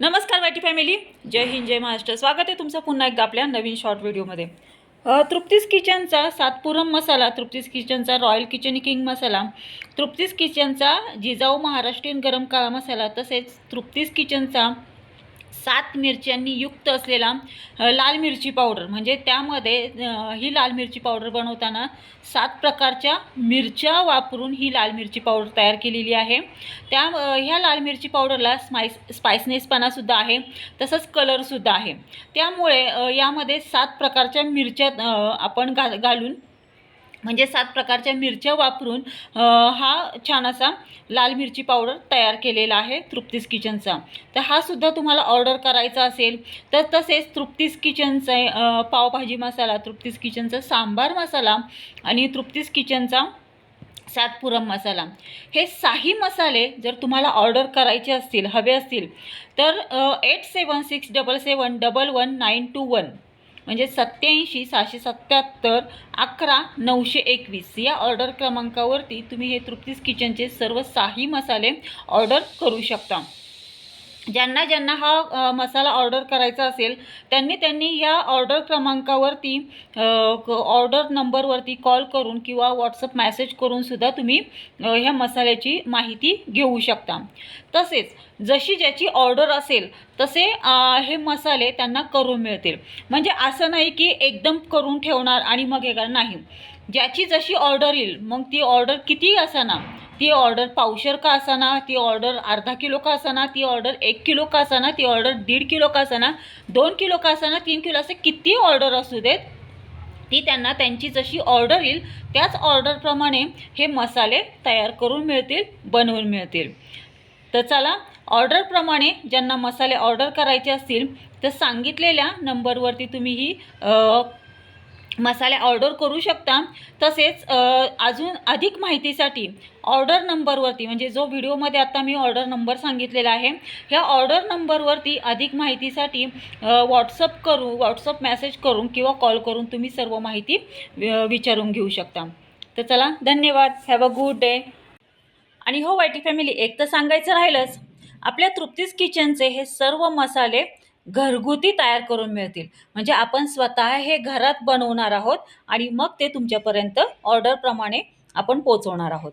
नमस्कार Y T family. जय हिंद जय महाराष्ट्र. स्वागत आहे तुमचं पुन्हा एकदा आपल्या नवीन शॉर्ट व्हिडिओमध्ये तृप्तीस किचनचा सातपुरम मसाला तृप्तीस किचनचा रॉयल किचन किंग मसाला तृप्तीस किचनचा जिजाऊ महाराष्ट्रीयन गरम काळा मसाला तसेच तृप्तीस किचनचा सात मिरच्यांनी युक्त असलेला लाल मिरची पावडर. म्हणजे त्यामध्ये ही लाल मिरची पावडर बनवताना सात प्रकारच्या मिरच्या वापरून ही लाल मिरची पावडर तयार केलेली आहे. त्या ह्या लाल मिरची पावडरला स्माइस स्पायसनेसपणासुद्धा आहे तसंच कलरसुद्धा आहे. त्यामुळे यामध्ये सात प्रकारच्या मिरच्या आपण घा घालून म्हणजे सात प्रकारच्या मिरच्या वापरून हा छान असा लाल मिरची पावडर तयार केलेला आहे तृप्तीस किचनचा. तर हा सुद्धा तुम्हाला ऑर्डर करायचा असेल तर तसेच तृप्तीस किचनचा पावभाजी मसाला तृप्तीस किचनचा सांबार मसाला आणि तृप्तीस किचनचा सातपुरम मसाला. हे साही मसाले जर तुम्हाला ऑर्डर करायचे असतील हवे असतील तर eight seven six double seven double one nine two one म्हणजे सत्याऐंशी सहाशे सत्याहत्तर अकरा नऊशे एकवीस. या ऑर्डर क्रमांकावरती तुम्ही हे तृप्तीस किचनचे सर्व साही मसाले ऑर्डर करू शकता. ज्यांना ज्यांना हा मसाला ऑर्डर करायचा असेल त्यांनी त्यांनी या ऑर्डर क्रमांकावरती क- ऑर्डर नंबरवरती कॉल करून किंवा व्हॉट्सअप मॅसेज करूनसुद्धा तुम्ही ह्या मसाल्याची माहिती घेऊ शकता. तसेच जशी ज्याची ऑर्डर असेल तसे हे मसाले त्यांना करून मिळतील. म्हणजे असं नाही की एकदम करून ठेवणार आणि मग हे नाही. ज्याची जशी ऑर्डर येईल मग ती ऑर्डर किती असाना ती ऑर्डर पावशर का असाना ती ऑर्डर अर्धा किलो का असाना ती ऑर्डर एक किलो का असाना ती ऑर्डर दीड किलो का असाना दोन किलो का असाना तीन किलो असे किती ऑर्डर असू देत ती त्यांना त्यांची जशी ऑर्डर येईल त्याच ऑर्डरप्रमाणे हे मसाले तयार करून मिळतील बनवून मिळतील. तर चला ऑर्डरप्रमाणे ज्यांना मसाले ऑर्डर करायचे असतील तर सांगितलेल्या नंबरवरती तुम्ही ही मसाले ऑर्डर करू शकता. तसेच अजून अधिक माहितीसाठी ऑर्डर नंबरवरती म्हणजे जो व्हिडिओमध्ये आता मी ऑर्डर नंबर सांगितलेला आहे ह्या ऑर्डर नंबरवरती अधिक माहितीसाठी व्हॉट्सअप करू व्हॉट्सअप मेसेज करून किंवा कॉल करून तुम्ही सर्व माहिती विचारून घेऊ शकता. तर चला धन्यवाद. हॅव अ गुड डे आणि हो वायटी फॅमिली एक तर सांगायचं राहिलंच. आपल्या तृप्तीस किचनचे हे सर्व मसाले घरगुती तयार करून मिळतील. म्हणजे आपण स्वतः हे घरात बनवणार आहोत आणि मग ते तुमच्यापर्यंत ऑर्डरप्रमाणे आपण पोचवणार आहोत.